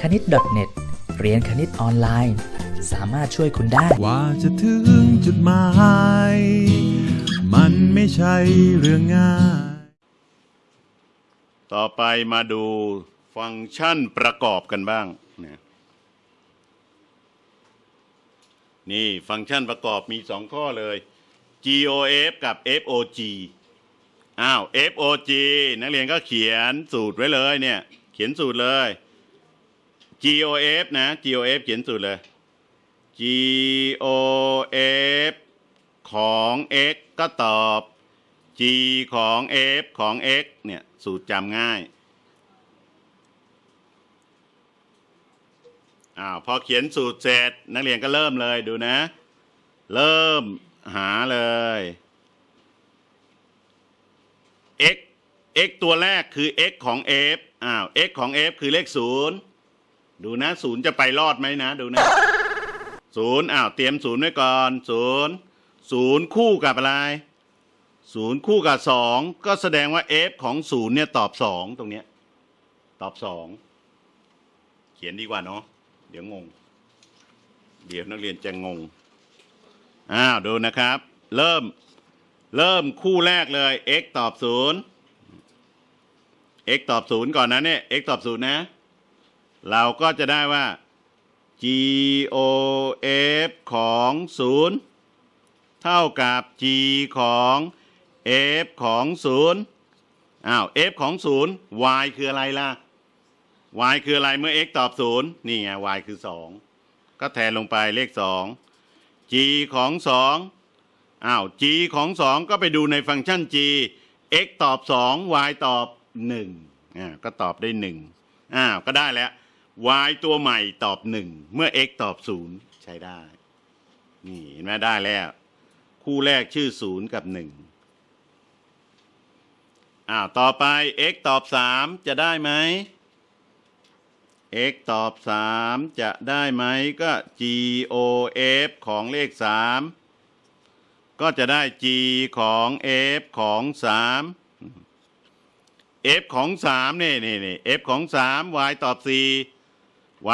คณิต .net เรียนคณิตออนไลน์ สามารถช่วยคุณได้กว่าจะถึงจุดหมาย มันไม่ใช่เรื่องง่าย ต่อไปมาดูฟังก์ชันประกอบกันบ้างนะนี่ฟังก์ชันประกอบมีสองข้อเลย GOF กับ FOG อ้าว FOG นักเรียนก็เขียนสูตรไว้เลยเนี่ย เขียนสูตรเลย GOF นะ GOF เขียนสูตรเลย GOF ของ x ก็ตอบ g ของ f ของ x เนี่ย สูตรจำง่าย อ้าว พอเขียนสูตรเสร็จ นักเรียนก็เริ่มเลยดูนะ เริ่มหาเลย x x ตัวแรกคือ x ของ f อ้าว x ของ f คือเลขศูนย์ดูนะศูนย์จะไปรอดไหมนะ ดูนะศูนย์อ้าวเตรียมศูนย์ไว้ก่อนศูนย์ศูนย์คู่กับอะไรศูนย์คู่กับสองก็แสดงว่า f ของศูนย์เนี่ยตอบสองตรงเนี้ยตอบสองเขียนดีกว่าเนาะเดี๋ยวงง เดี๋ยวนักเรียนจะงงอ้าวดูนะครับ เริ่ม เริ่มคู่แรกเลย x ตอบศูนย์ x ตอบศูนย์ก่อนนะเนี่ย x ตอบศูนย์นะ เราก็จะได้ว่า g o f ของศูนย์เท่ากับ g ของ f ของศูนย์อ้าว f ของศูนย์ y คืออะไรล่ะ y คืออะไรเมื่อ x ตอบศูนย์นี่ไง y คือสองก็แทนลงไปเลขสอง g ของสองอ้าว g ของสองก็ไปดูในฟังก์ชัน g x ตอบสอง y ตอบ หนึ่งอ่าก็ตอบได้หนึ่งอ้าวก็ได้แล้ว y ตัวใหม่ตอบหนึ่งเมื่อ x ตอบศูนย์ใช้ได้ นี่เห็นไหมได้แล้ว คู่แรกชื่อศูนย์กับหนึ่งอ้าวต่อไป x ตอบสามจะได้ไหม x ตอบสามจะได้ไหมก็ g o f ของเลขสามก็จะได้ g ของ f ของสาม f ของสามนี่นี่นี่ f ของสาม y ตอบสี่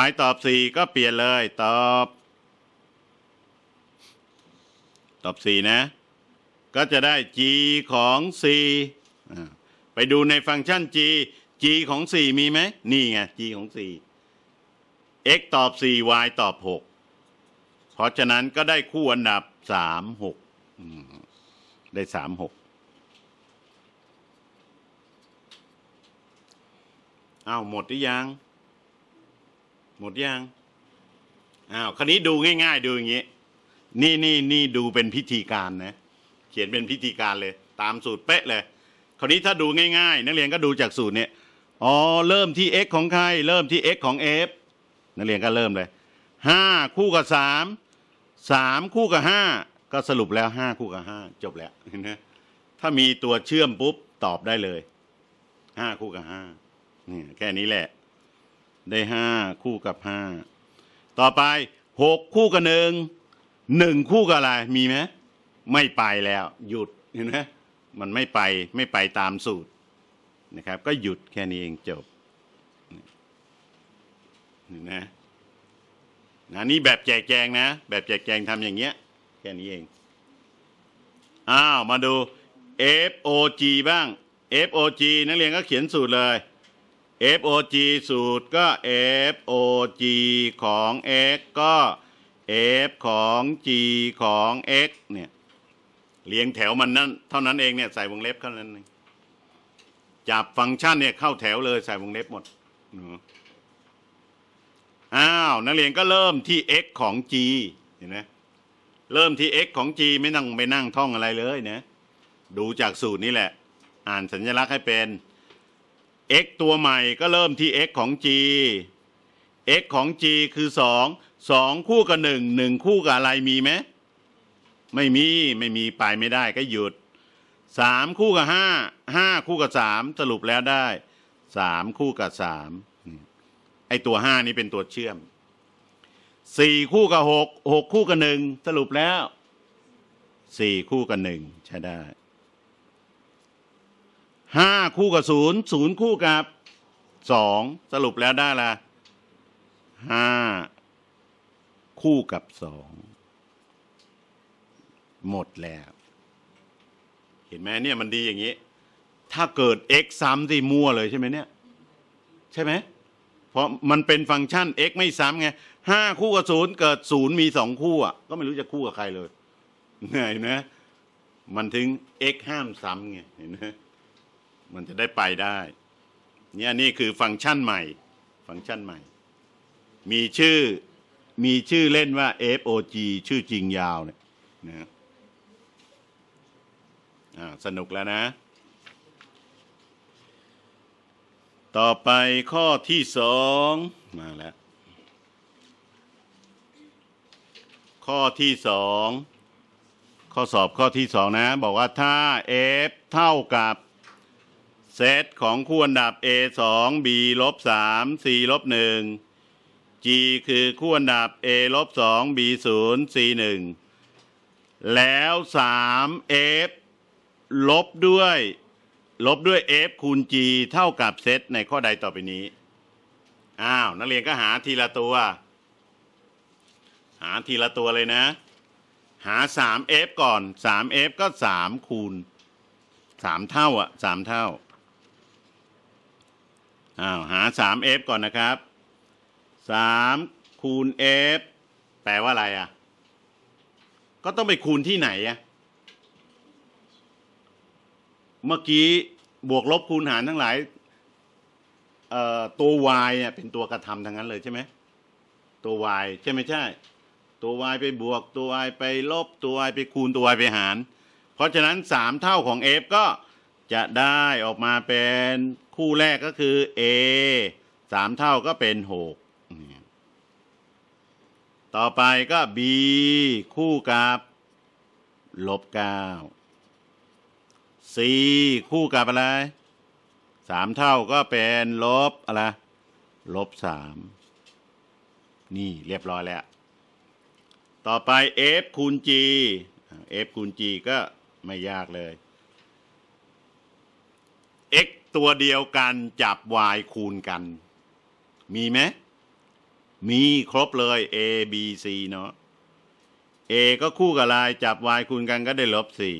y ตอบสี่ก็เปลี่ยนเลยตอบ ตอบสี่นะ ก็จะได้ g ของ c อ่ไปดูในฟังก์ชัน g g ของ4มีไหมนี่ไง g ของ4 x ตอบ4 y ตอบ6เพราะฉะนั้นก็ได้คู่อันดับ3 6อืมได้3 6 อ้าวหมดหรือยัง หมดยังอ้าวคันนี้ดูง่าย ๆ ดูอย่างนี้ นี่นี่นี่ดูเป็นพิธีการนะ เขียนเป็นพิธีการเลย ตามสูตรเป๊ะเลยคราวนี้ถ้าดูง่ายๆ นักเรียนก็ดูจากสูตรเนี่ยอ๋อเริ่มที่ x ของใคร เริ่มที่ x ของ f นักเรียนก็เริ่มเลยห้าคู่กับสามสามคู่กับห้าก็สรุปแล้วห้าคู่กับห้าจบแล้วเห็นไหมถ้ามีตัวเชื่อมปุ๊บตอบได้เลยห้าคู่กับห้า นี่แค่นี้แหละ ได้ห้าคู่กับห้าต่อไปหกคู่กับหนึ่งหนึ่งคู่กับอะไรมีไหมไม่ไปแล้ว หยุดเห็นไหมมันไม่ไปไม่ไปตามสูตรนะครับ ก็หยุดแค่นี้เองจบนี่นะนะนี่แบบแจกแจงนะ แบบแจกแจงทำอย่างเงี้ย แค่นี้เอง อ้าว มาดู FOG บ้าง FOG นักเรียนก็เขียนสูตรเลย FOG สูตรก็ FOG ของ x ก็ f ของ g ของ x เนี่ยเรียงแถวมันนั่นเท่านั้นเองเนี่ยใส่วงเล็บเท่านั้นเองจับฟังก์ชันเนี่ยเข้าแถวเลยใส่วงเล็บหมดอ้าวนักเรียนก็เริ่มที่ x ของ g เห็นไหมเริ่มที่ x ของ g ไม่ต้องไปนั่งท่องอะไรเลยนะดูจากสูตรนี่แหละ อ่านสัญลักษณ์ให้เป็น x ตัวใหม่ก็เริ่มที่ x ของ g x ของ g คือสองสองคู่กับหนึ่งหนึ่งคู่กับอะไรมีไหมไม่มีไม่มีไปไม่ได้ก็หยุดสามคู่กับห้าห้าคู่กับสามสรุปแล้วได้สามคู่กับสามไอตัวห้านี่เป็นตัวเชื่อมสี่คู่กับหกหกคู่กับหนึ่งสรุปแล้วสี่คู่กับหนึ่งใช้ได้ ห้าคู่กับศูนย์ศูนย์คู่กับสองสรุปแล้วได้ละห้าคู่กับสองหมดแล้ว เห็นไหมเนี่ยมันดีอย่างนี้ ถ้าเกิด x ซ้ำสิมั่วเลยใช่ไหมเนี่ย ใช่ไหมเพราะมันเป็นฟังก์ชัน x ไม่ซ้ำไงห้าคู่กับศูนย์เกิดศูนย์มีสองคู่อะก็ไม่รู้จะคู่กับใครเลยเห็นไหมมันถึง x ห้ามซ้ำไงเห็นไหม มันจะได้ไปได้ เนี่ยนี่คือฟังก์ชันใหม่ ฟังก์ชันใหม่ มีชื่อมีชื่อเล่นว่า FOG ชื่อจริงยาวเนี่ยนะอ่าสนุกแล้วนะ ต่อไปข้อที่สองมาแล้ว ข้อที่สองข้อสอบข้อที่สองนะ บอกว่าถ้า f เท่ากับ เซตของคู่อันดับ a 2 b ลบ3 c ลบ1 g คือคู่อันดับ a ลบ2 b 0 c 1แล้ว3 f ลบด้วย ลบด้วย f คูณ g เท่ากับเซตในข้อใดต่อไปนี้ อ้าว นักเรียนก็หาทีละตัว หาทีละตัวเลยนะ หา 3f ก่อน 3f ก็ 3 คูณ3เท่าอะ3เท่า อ้าวหา 3f ก่อนนะครับ 3 คูณ f แปลว่าอะไรอะ ก็ต้องไปคูณที่ไหนอะ เมื่อกี้บวกลบคูณหารทั้งหลายตัว y เนี่ยเป็นตัวกระทำทั้งนั้นเลยใช่ไหมตัว y ใช่ไหมใช่ ตัว y ไปบวกตัว y ไปลบตัว y ไปคูณตัว y ไปหาร เพราะฉะนั้น 3 เท่าของ f ก็จะได้ออกมาเป็น คู่แรกก็คือ a 3เท่าก็เป็น6เนี่ยต่อไปก็ b คู่กับลบ9 c คู่กับอะไรสามเท่าก็เป็นลบอะไรลบสามนี่เรียบร้อยแล้ว ต่อไป f คูณ g f คูณ g ก็ไม่ยากเลย ตัวเดียวกันจับ y คูณกัน มีไหมมีครบเลย a b c เนาะ a ก็คู่กับอะไรจับ y คูณกันก็ได้ลบสี่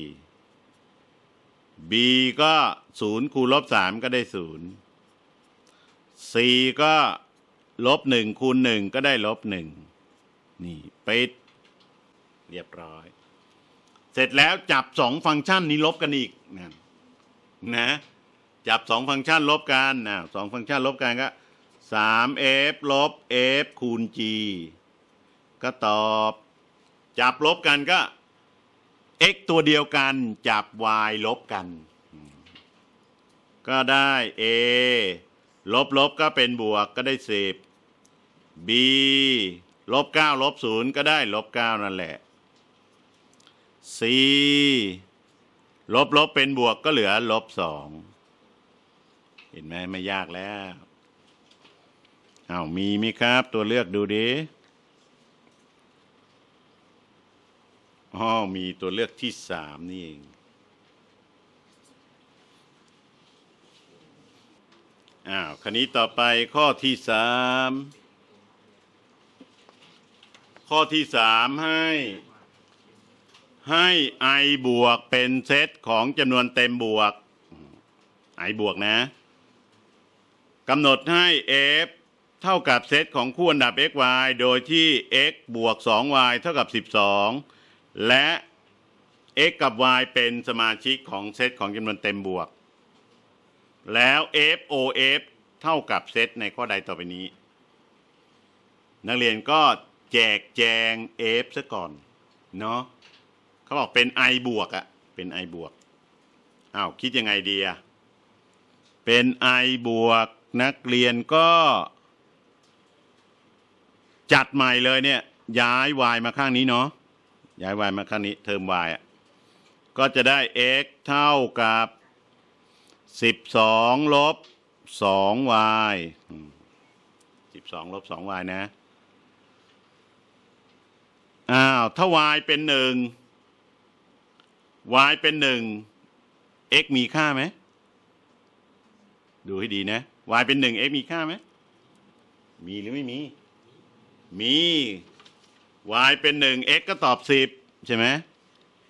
b ก็ศูนย์คูณลบสามก็ได้ศูนย์ c ก็ลบหนึ่งคูณหนึ่งก็ได้ลบหนึ่งนี่ปิด เรียบร้อย เสร็จแล้วจับสองฟังก์ชันนี้ลบกันอีกนะนะ จับสองฟังก์ชันลบกันนะสองฟังก์ชันลบกันก็สาม f ลบ f คูณ g ก็ตอบ จับลบกันก็ x ตัวเดียวกันจับ y ลบกัน ก็ได้ a ลบลบก็เป็นบวกก็ได้สิบ b ลบเก้าลบศูนย์ก็ได้ลบเก้านั่นแหละ c ลบลบเป็นบวกก็เหลือลบสอง เห็นไหมไม่ยากแล้วอ้าวมีไหมครับ ตัวเลือกดูดิอ๋อมีตัวเลือกที่สามนี่เองอ้าวคันนี้ต่อไปข้อที่สามข้อที่สามให้ ให้ i บวกเป็นเซตของจำนวนเต็มบวก i บวกนะ กำหนดให้ f เท่ากับเซตของคู่อันดับ x y โดยที่ x บวก 2y เท่ากับ 12 และ x กับ y เป็นสมาชิกของเซตของจำนวนเต็มบวก แล้ว f o f เท่ากับเซตในข้อใดต่อไปนี้ นักเรียนก็แจกแจง f ซะก่อนเนาะเขาบอกเป็น i บวกอะเป็น i บวกอ้าวคิดยังไงดีอะเป็น i บวก นักเรียนก็ จัดใหม่เลยเนี่ย ย้าย y มาข้างนี้เนาะย้าย y มาข้างนี้ เทอม y อะก็จะได้ x เท่ากับ 12ลบ 2y 12ลบ 2y นะอ้าวถ้า y เป็นหนึ่ง y เป็นหนึ่ง x มีค่าไหม ดูให้ดีนะ y เป็นหนึ่ง x มีค่าไหมมีหรือไม่มี มี y เป็นหนึ่ง x ก็ตอบสิบใช่ไหม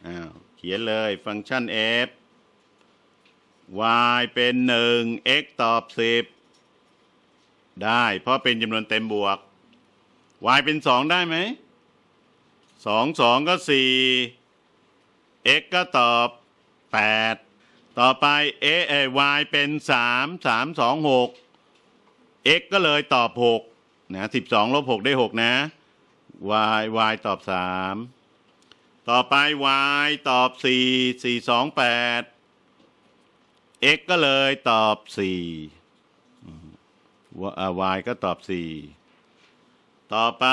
อ้าวเขียนเลยฟังก์ชัน f y เป็นหนึ่ง x ตอบสิบได้ เพราะเป็นจำนวนเต็มบวก y เป็นสองได้ไหมสองสองก็สี่ x ก็ตอบแปด ต่อไป a เอ y เป็นสามสามสองหก x ก็เลยตอบหกนะสิบสองลบหกได้หกนะ y y ตอบสามต่อไป y ตอบสี่สี่สองแปด x ก็เลยตอบสี่ว่า y ก็ตอบสี่ต่อไป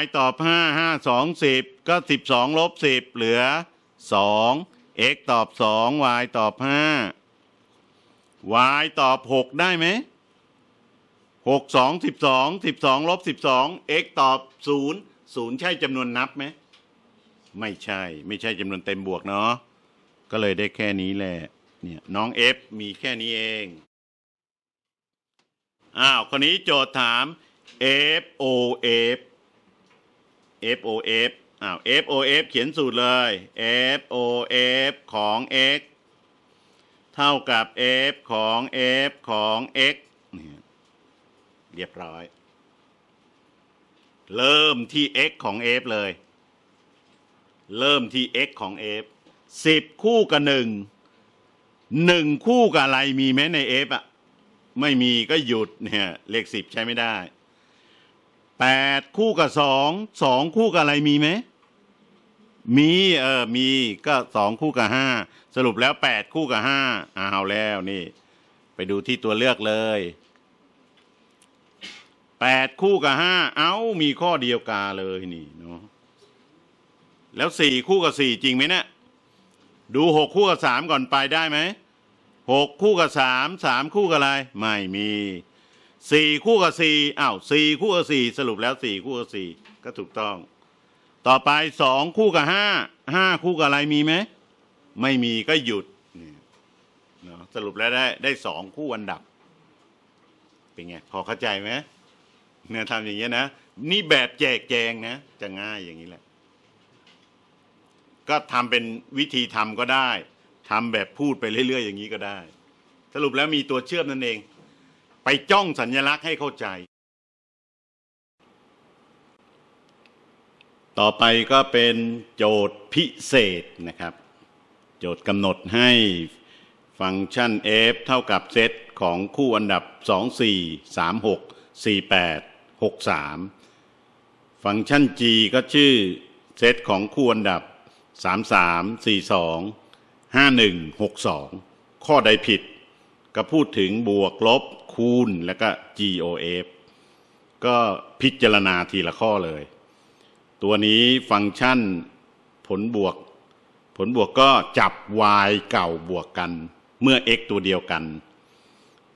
y ตอบห้าห้าสองสิบก็สิบสองลบสิบเหลือสอง x ตอบสอง y ตอบห้า y ตอบหกได้ไหมหกสองสิบสองสิบสองลบสิบสอง x ตอบศูนย์ศูนย์ใช่จำนวนนับไหม ไม่ใช่ ไม่ใช่จำนวนเต็มบวกเนาะ ก็เลยได้แค่นี้แหละ เนี่ยน้อง F มีแค่นี้เอง อ้าวคนนี้โจทย์ถาม F O F F O F อ้าว F O F เขียนสูตรเลย F O F ของ x เท่ากับ F ของ F ของ x เรียบร้อย เริ่มที่ x ของ f เลย เริ่มที่ x ของ f สิบคู่กับหนึ่งหนึ่งคู่กับอะไรมีไหมใน f อะไม่มีก็หยุดเนี่ยเลขสิบใช้ไม่ได้ แปดคู่กับสองสองคู่กับอะไรมีไหมมีเออมีก็สองคู่กับห้าสรุปแล้วแปดคู่กับห้าเอาแล้วนี่ ไปดูที่ตัวเลือกเลยแปดคู่กับห้าเอ้ามีข้อเดียวกาเลยนี่เนาะแล้วสี่คู่กับสี่จริงไหมเนะี่ยดูหกคู่กับสามก่อนไปได้ไหมหกคู่กับสามสามคู่กับอะไร ไม่มี สี่คู่กับสี่อ้าวสี่คู่กับสี่สรุปแล้วสี่คู่กับสี่ก็ถูกต้อง ต่อไปสองคู่กับห้าห้าคู่กับอะไรมีไหมไม่มีก็หยุดนี่เนาะสรุปแล้วได้ได้สองคู่อันดับ เป็นไง พอเข้าใจไหมเนี่ยทำอย่างเงี้ยนะนี่แบบแจกแจงนะ จะง่ายอย่างนี้แหละ ก็ทำเป็นวิธีทำก็ได้ทำแบบพูดไปเรื่อย ๆ อย่างนี้ก็ได้ สรุปแล้วมีตัวเชื่อมนั่นเอง ไปจ้องสัญลักษณ์ให้เข้าใจ ต่อไปก็เป็นโจทย์พิเศษนะครับ โจทย์กำหนดให้ฟังก์ชัน f เท่ากับเซตของคู่อันดับ 2 4 3 6 4 8 6 3 ฟังก์ชัน g ก็ชื่อเซตของคู่อันดับ 3 3 4 2 5 1 6 2 ข้อใดผิด ก็พูดถึงบวกลบคูณแล้วก็ GOF ก็พิจารณาทีละข้อเลย ตัวนี้ฟังก์ชันผลบวก ผลบวกก็จับ y เก่าบวกกัน เมื่อ x ตัวเดียวกัน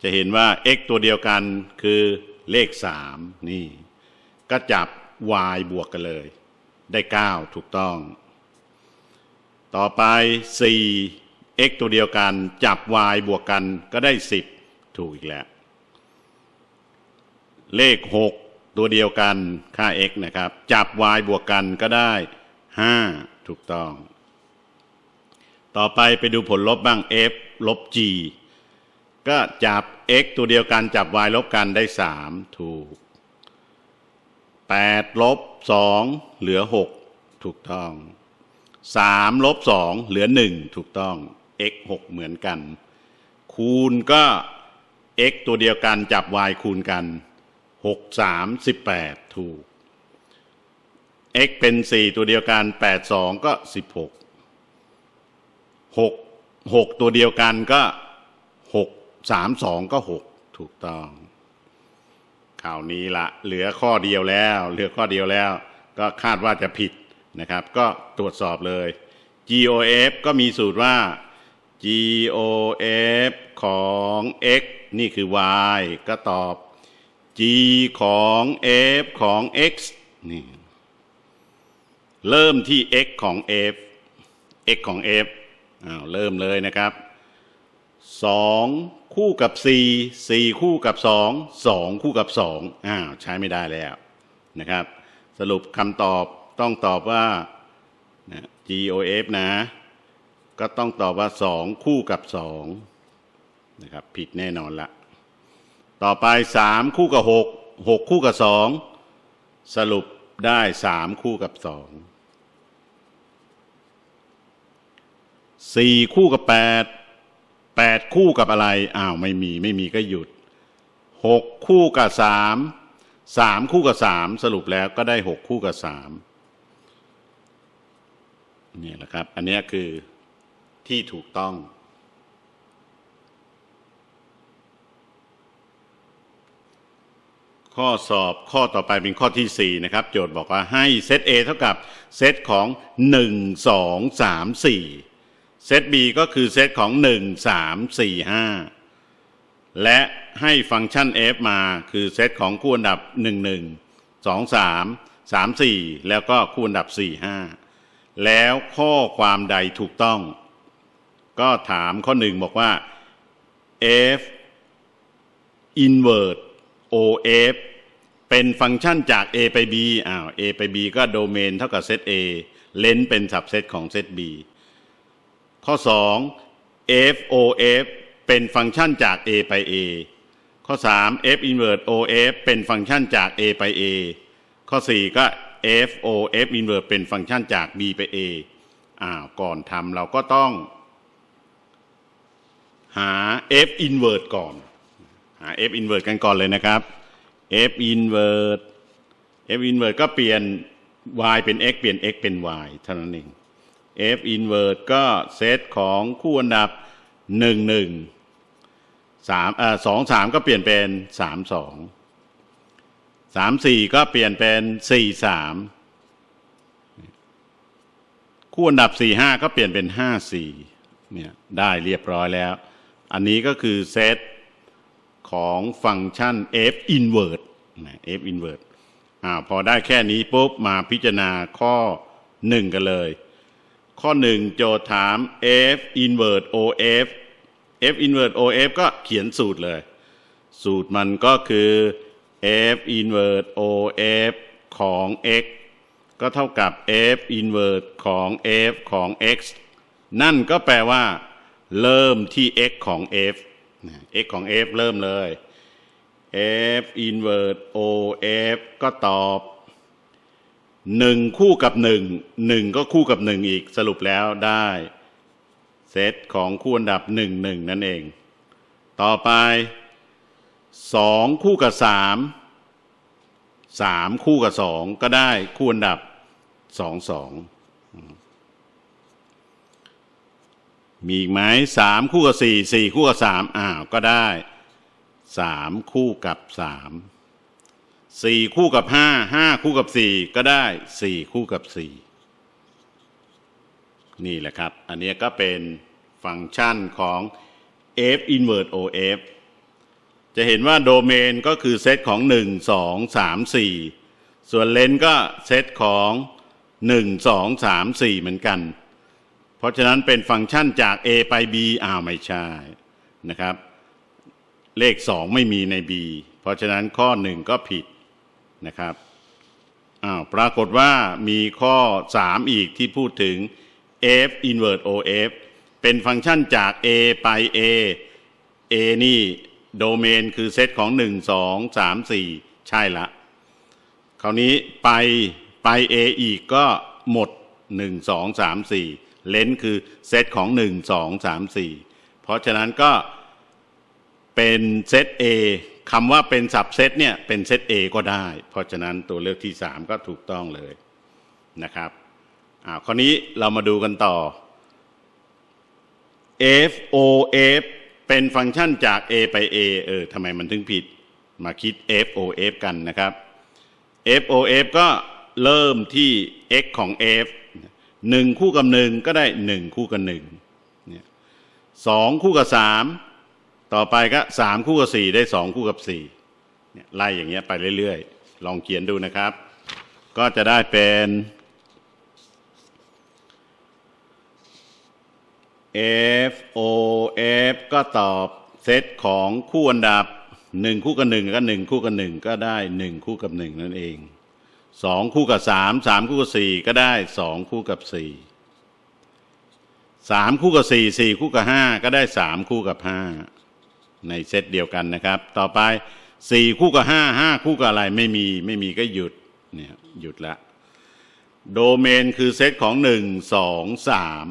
จะเห็นว่า x ตัวเดียวกันคือเลข 3 นี่ ก็จับ y บวกกันเลย ได้ 9 ถูกต้อง ต่อไป 4 x ตัวเดียวกันจับ y บวกกันก็ได้ 10 ถูกอีกแล้ว เลข 6 ตัวเดียวกันค่า x นะครับ จับ y บวกกันก็ได้ 5 ถูกต้อง ต่อไปไปดูผลลบบ้าง f ลบ g ก็จับ x ตัวเดียวกันจับ y ลบกันได้ 3 ถูก 8 ลบ 2 เหลือ 6 ถูกต้อง3ลบ2เหลือ1ถูกต้อง x 6เหมือนกัน คูณก็ x ตัวเดียวกันจับ y คูณกัน6 3 18 ถูก x เป็น 4 ตัวเดียวกัน 8 2 ก็ 16 6 6 ตัวเดียวกันก็ 6 3 2 ก็ 6 ถูกต้องข่าวนี้ละเหลือข้อเดียวแล้ว เหลือข้อเดียวแล้ว ก็คาดว่าจะผิดนะครับ ก็ตรวจสอบเลย GOF ก็มีสูตรว่า GOF ของ x นี่คือ y ก็ตอบ G ของ f ของ x นี่เริ่มที่ x ของ f x ของ f อ้าวเริ่มเลยนะครับสองคู่กับสี่สี่คู่กับสองสองคู่กับสองอ้าวใช้ไม่ได้แล้วนะครับ สรุปคำตอบต้องตอบว่า GOF นะ ก็ต้องตอบว่าสองคู่กับสองนะครับ ผิดแน่นอนละ ต่อไปสามคู่กับหกหกคู่กับสองสรุปได้สามคู่กับสองสี่คู่กับแปดแปดคู่กับอะไร อ้าวไม่มีไม่มีก็หยุดหกคู่กับสามสามคู่กับสามสรุปแล้วก็ได้หกคู่กับสามนี่แหละครับ อันนี้คือ ที่ถูกต้อง ข้อสอบข้อต่อไปเป็นข้อที่ 4 นะครับ โจทย์บอกว่าให้เซต A เท่ากับเซตของ 1 2 3 4 เซต B ก็คือเซตของ 1 3 4 5 และให้ฟังก์ชัน f มาคือเซตของคู่อันดับ 1 1 2 3 3 4 แล้วก็คู่อันดับ 4 5 แล้วข้อความใดถูกต้อง ก็ถามข้อหนึ่งบอกว่า f inverse OF เป็นฟังก์ชันจาก A ไป B อ้าว A ไป B ก็โดเมนเท่ากับเซต A เลนเป็นสับเซตของเซต B ข้อ 2 FOF เป็นฟังก์ชันจาก A ไป A ข้อ 3 F inverse OF เป็นฟังก์ชันจาก A ไป A ข้อ 4 ก็ FOF inverse เป็นฟังก์ชันจาก B ไป A อ้าว ก่อนทำเราก็ต้อง หา F inverse ก่อน หา F inverse กันก่อนเลยนะครับ F inverse F inverse ก็เปลี่ยน y เป็น x เปลี่ยน x เป็น y เท่านั้นเอง F inverse ก็เซตของคู่อันดับ 1 1 3เอ่อ2 3 ก็เปลี่ยนเป็น 3 2 3 4 ก็เปลี่ยนเป็น 4 3 คู่อันดับ 4 5 ก็เปลี่ยนเป็น 5 4เนี่ยได้เรียบร้อยแล้ว อันนี้ก็คือเซตของฟังก์ชัน f inverse นะ f inverse อ่าพอได้แค่นี้ปุ๊บมาพิจารณาข้อ 1 กันเลย ข้อ 1 โจทย์ถาม f inverse of f inverse of ก็เขียนสูตรเลย สูตรมันก็คือ f inverse of ของ x ก็เท่ากับ f inverse ของ f ของ x นั่นก็แปลว่า เริ่มที่ x ของ f x ของ f เริ่มเลย f inverse of ก็ตอบหนึ่งคู่กับหนึ่งหนึ่งก็คู่กับหนึ่งอีกสรุปแล้วได้เซตของคู่อันดับหนึ่งหนึ่งนั่นเอง ต่อไปสองคู่กับสามสามคู่กับสองก็ได้คู่อันดับสองสอง มีอีกไหมสามคู่กับสี่สี่คู่กับสามอ้าวก็ได้สามคู่กับสามสี่คู่กับห้าห้าคู่กับสี่ก็ได้สี่คู่กับสี่นี่แหละครับ อันนี้ก็เป็นฟังก์ชันของ f inverse of จะเห็นว่าโดเมนก็คือเซตของ 1 2 3 4 ส่วนเลนก็เซตของ 1 2 3 4 เหมือนกัน เพราะฉะนั้นเป็นฟังก์ชันจาก A ไป B อ้าวไม่ใช่นะครับ เลข 2 ไม่มีใน B เพราะฉะนั้นข้อ 1 ก็ผิดนะครับอ้าวปรากฏว่ามีข้อ 3 อีกที่พูดถึง f inverse of เป็นฟังก์ชันจาก A ไป A A นี่โดเมนคือเซตของ 1 2 3 4 ใช่ละ คราวนี้ไปไป A อีกก็หมด 1 2 3 4 เลนส์คือเซตของ 1 2 3 4 เพราะฉะนั้นก็เป็นเซต A คำว่าเป็นสับเซตเนี่ยเป็นเซต A ก็ได้ เพราะฉะนั้นตัวเลือกที่ 3 ก็ถูกต้องเลยนะครับอ่าคราวนี้เรามาดูกันต่อ f o f เป็นฟังก์ชันจาก a ไป a เออทำไมมันถึงผิด มาคิด f o f กันนะครับ f o f ก็เริ่มที่ x ของ f หนึ่งคู่กับหนึ่งก็ได้หนึ่งคู่กับหนึ่งเนี่ยสองคู่กับสามต่อไปก็สามคู่กับสี่ได้สองคู่กับสี่เนี่ยไล่อย่างเงี้ยไปเรื่อยๆ ลองเขียนดูนะครับ ก็จะได้เป็น F O F ก็ตอบเซตของคู่อันดับหนึ่งคู่กับหนึ่งก็หนึ่งคู่กับหนึ่งก็ได้หนึ่งคู่กับหนึ่งนั่นเอง สองคู่กับสามสามคู่กับสี่ก็ได้สองคู่กับสี่สามคู่กับสี่สี่คู่กับห้าก็ได้สามคู่กับห้าในเซตเดียวกันนะครับ ต่อไปสี่คู่กับห้าห้าคู่กับอะไรไม่มีไม่มีก็หยุดเนี่ยหยุดละโดเมนคือเซตของหนึ่งสองสาม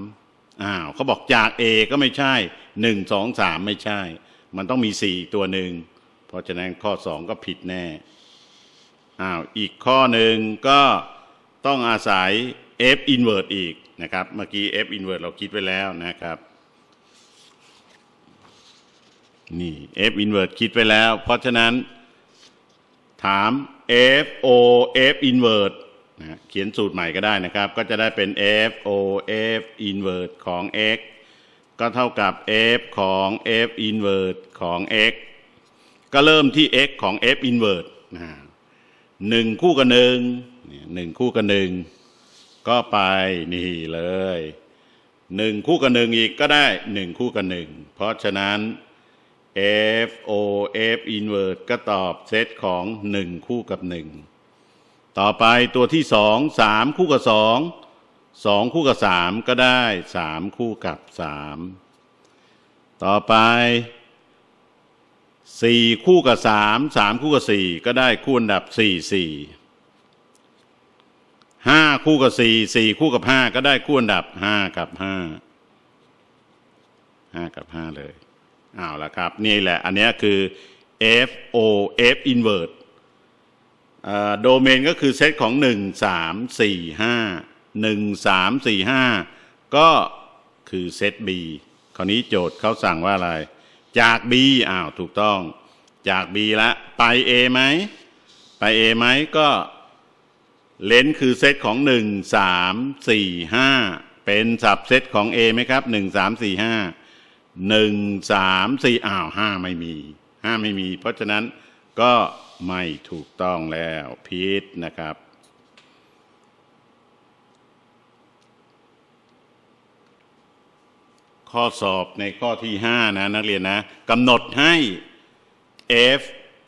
อ้าวเขาบอกจาก A ก็ไม่ใช่หนึ่งสองสามไม่ใช่ มันต้องมีสี่ตัวหนึ่งเพราะฉะนั้นข้อสองก็ผิดแน่ อ้าวอีกข้อหนึ่งก็ต้องอาศัย F inverse อีกนะครับ เมื่อกี้ F inverse เราคิดไว้แล้วนะครับ นี่ F inverse คิดไว้แล้ว เพราะฉะนั้น ถาม F O F inverse นะเขียนสูตรใหม่ก็ได้นะครับ ก็จะได้เป็น F O F inverse ของ x ก็เท่ากับ F ของ F inverse ของ x ก็เริ่มที่ x ของ F inverse นะ หนึ่งคู่กับหนึ่งหนึ่งคู่กับหนึ่งก็ไปนี่เลยหนึ่งคู่กับหนึ่งอีกก็ได้หนึ่งคู่กับหนึ่งเพราะฉะนั้น F O F inverse ก็ตอบเซตของหนึ่งคู่กับหนึ่งต่อไปตัวที่สองสามคู่กับสองสองคู่กับสามก็ได้สามคู่กับสามต่อไป สี่คู่กับสามสามคู่กับสี่ก็ได้คู่อันดับสี่สี่ห้าคู่กับสี่สี่คู่กับห้าก็ได้คู่อันดับห้ากับห้าห้ากับห้าเลยเอาละครับ นี่แหละ อันนี้คือ F O F inverse โดเมนก็คือเซตของ1 3 4 5 1 3 4 5ก็คือเซต B คราวนี้โจทย์เขาสั่งว่าอะไร จาก B อ้าวถูกต้อง จาก B ละไป A ไหมไป A ไหมก็เลนส์คือเซตของ 1 3 4 5 เป็นสับเซตของ A ไหมครับ 1 3 4 5หนึ่งสามสี่อ้าวห้าไม่มีห้าไม่มี เพราะฉะนั้นก็ไม่ถูกต้องแล้วผิดนะครับ ข้อสอบในข้อที่ห้านะ นักเรียนนะกำหนดให้ f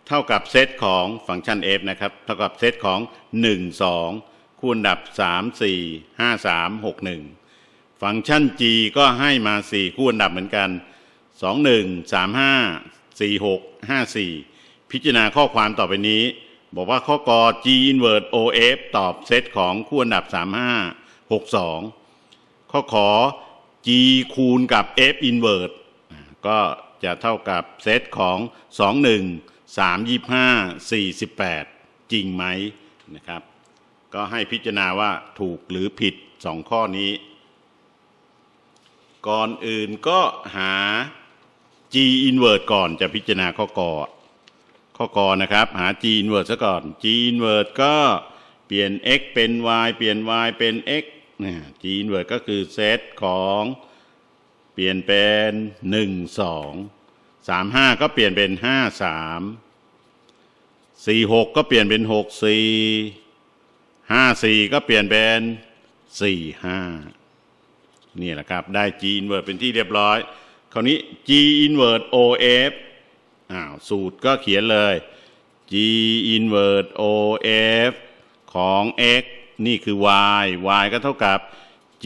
เท่ากับเซตของฟังก์ชัน f นะครับ เท่ากับเซตของ 1 2 คูณดับ 3 4 5 3 6 1 ฟังก์ชัน g ก็ให้มา 4 คู่อันดับเหมือนกัน 2 1 3 5 4 6 5 4 พิจารณาข้อความต่อไปนี้ บอกว่าข้อกอ g inverse of ตอบเซตของคู่อันดับ 3 5 6 2 ข้อขอ g คูณกับ f inverse ก็จะเท่ากับเซตของ 2 1 3 25 48 จริงไหมนะครับ ก็ให้พิจารณาว่าถูกหรือผิด 2 ข้อนี้ ก่อนอื่นก็หา g inverse ก่อนจะพิจารณาข้อกอข้อกอนะครับ หา g inverse ซะก่อน g inverse ก็เปลี่ยน x เป็น y เปลี่ยน y เป็น x เนี่ย g inverse ก็คือเซตของเปลี่ยนเป็น1 2 3 5ก็เปลี่ยนเป็น5 3 4 6ก็เปลี่ยนเป็น6 4 5 4ก็เปลี่ยนเป็น4 5นี่แหละครับได้ g inverse เป็นที่เรียบร้อย คราวนี้ g inverse of อ้าวสูตรก็เขียนเลย g inverse of ของ x นี่คือ y y ก็เท่ากับ g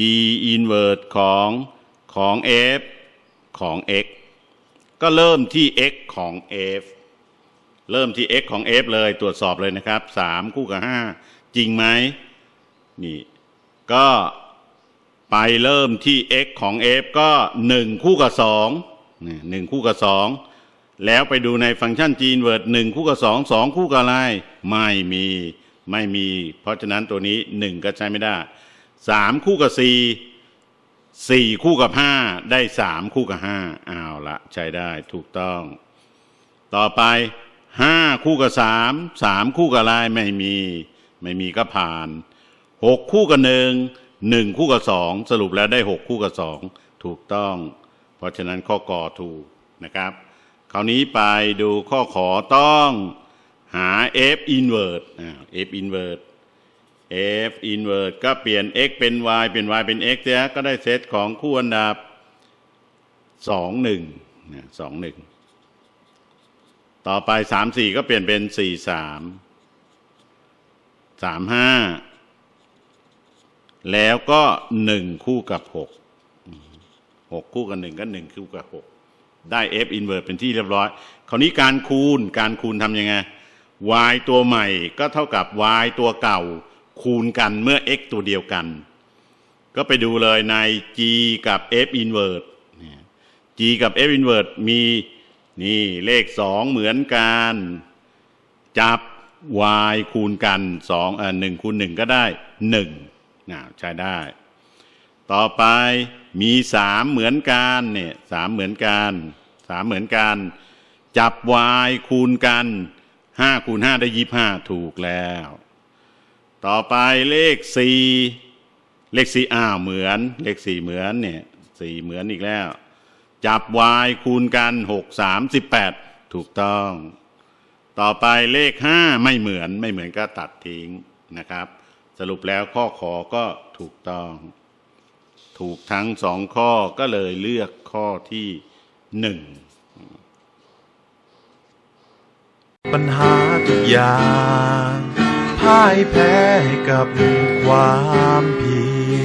inverse ของของ f ของ x ก็เริ่มที่ x ของ f เริ่มที่ x ของ f เลยตรวจสอบเลยนะครับ 3 คู่กับ 5 จริงไหมนี่ ก็ไปเริ่มที่ x ของ f ก็ 1 คู่กับ2นี่หนึ่งคู่กับ 2 แล้วไปดูในฟังก์ชัน g inverse 1 คู่กับ 2 2 คู่กับอะไร ไม่มี ไม่มี เพราะฉะนั้นตัวนี้1ก็ใช้ไม่ได้3คู่กับ4สี่คู่กับห้าได้สามคู่กับห้าอ้าวละใช้ได้ถูกต้อง ต่อไปห้าคู่กับสามสามคู่กับอะไรไม่มี ไม่มีก็ผ่านหกคู่กับหนึ่งหนึ่งคู่กับสองสรุปแล้วได้หกคู่กับสองถูกต้อง เพราะฉะนั้นข้อกอถูกนะครับ คราวนี้ไปดูข้อขอต้อง หา f inverse อ่า f inverse f inverse ก็เปลี่ยน x เป็น y เป็น y เป็น x เนี่ยก็ได้เซตของคู่อันดับสองหนึ่งนะสองหนึ่งต่อไปสามสี่ก็เปลี่ยนเป็นสี่สามสามห้าแล้วก็หนึ่งคู่กับหกหกคู่กับหนึ่งก็หนึ่งคู่กับหกได้ f inverse เป็นที่เรียบร้อย คราวนี้การคูณการคูณทำยังไง y ตัวใหม่ก็เท่ากับ y ตัวเก่า คูณกันเมื่อ x ตัวเดียวกัน ก็ไปดูเลยใน g กับ f inverse g กับ f inverse มีนี่เลขสองเหมือนกัน จับ y คูณกันสองเอ่อหนึ่งคูณหนึ่งก็ได้หนึ่งนะใช้ได้ ต่อไปมีสามเหมือนกันเนี่ยสามเหมือนกันสามเหมือนกัน จับ y คูณกัน ห้าคูณห้าได้ยี่ห้าถูกแล้ว ต่อไปเลขสี่เลขสี่อ้าวเหมือน เลขสี่เหมือนเนี่ยสี่เหมือนอีกแล้ว จับ y คูณกันหกสามสิบแปดถูกต้อง ต่อไปเลขห้าไม่เหมือนไม่เหมือนก็ตัดทิ้งนะครับ สรุปแล้วข้อขอก็ถูกต้อง ถูกทั้งสองข้อก็เลยเลือกข้อที่หนึ่ง ปัญหาทุกอย่างพ่ายแพ้กับความเพียร